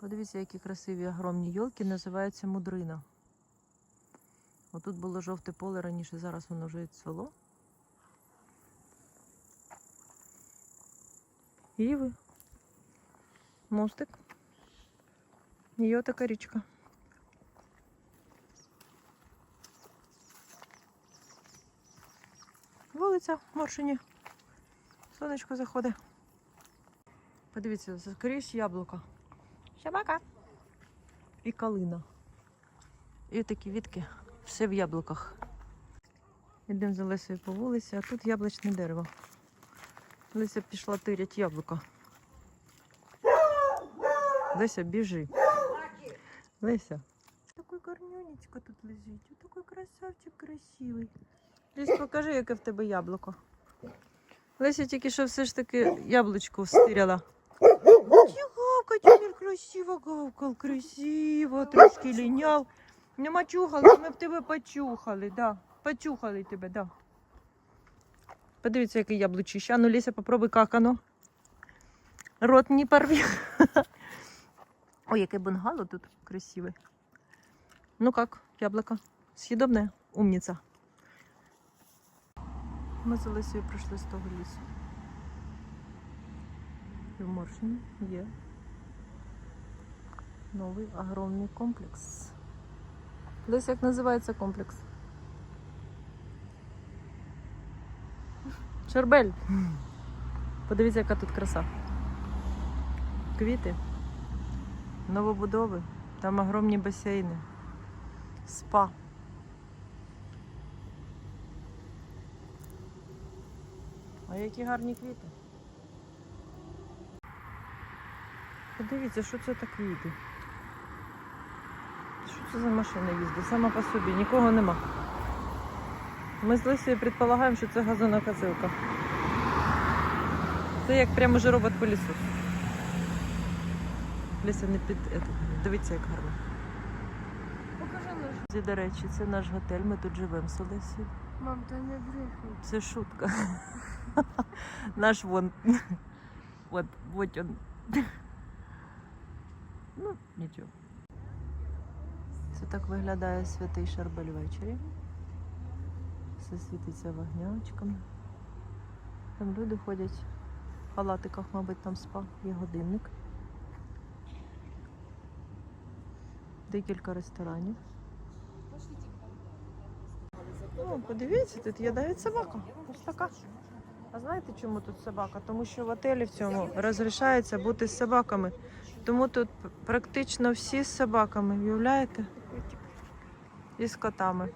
Подивіться, які красиві огромні йолки, називаються мудрина. Отут було жовте поле раніше, зараз воно вже відцвело. Іви. Мостик. І отака річка. Вулиця в Моршині. Сонечко заходить. Подивіться, скоріш яблука. Собака. І калина. І такі вітки. Все в яблуках. Йдемо за Лесею по вулиці, а тут яблучне дерево. Леся пішла тирять яблука. Леся, біжи. Леся. Такий гарнюнечко тут лежить. Ось Такий красавчик красивий. Лесь, покажи, яке в тебе яблуко. Леся тільки що все ж таки яблучко стиряла. Гавка, тепер красиво гавкал, красиво, трошки ліняв. Нема чухали, ми б тебе почухали, да. Почухали тебе, да. Подивіться, яке яблучище. А ну, Леся, попробуй какано. Рот не порви. Ой, яке бунгало тут красиве. Ну как, яблоко? Съедобное? Умница. Ми з Олесею прийшли з того лісу. Моршині є новий огромний комплекс. Десь як називається комплекс? Шербель. Подивіться, яка тут краса. Квіти, новобудови, там огромні басейни, спа. А які гарні квіти. Подивіться, що це так квіти. Що це за машина їздить? Сама по собі, нікого нема. Ми з Лисією предполагаємо, що це газонокосилка. Це як прямо вже робот пилісос. Лися не під. Дивіться, як гарно. Покажи наш. До речі, це наш готель, ми тут живемо з Олесією. Мам, то не бреши. Це шутка. Наш вон. От, вот он. Ну, нічого. Це так виглядає святий Шарбель ввечері. Все світиться вогнячками. Там люди ходять в халатиках, мабуть, там спа, є годинник. Декілька ресторанів. О, подивіться, тут є навіть собака. Ось така. А знаєте, чому тут собака? Тому що в отелі в цьому розрішається бути з собаками. Тому тут практично всі з собаками, уявляєте? І з котами.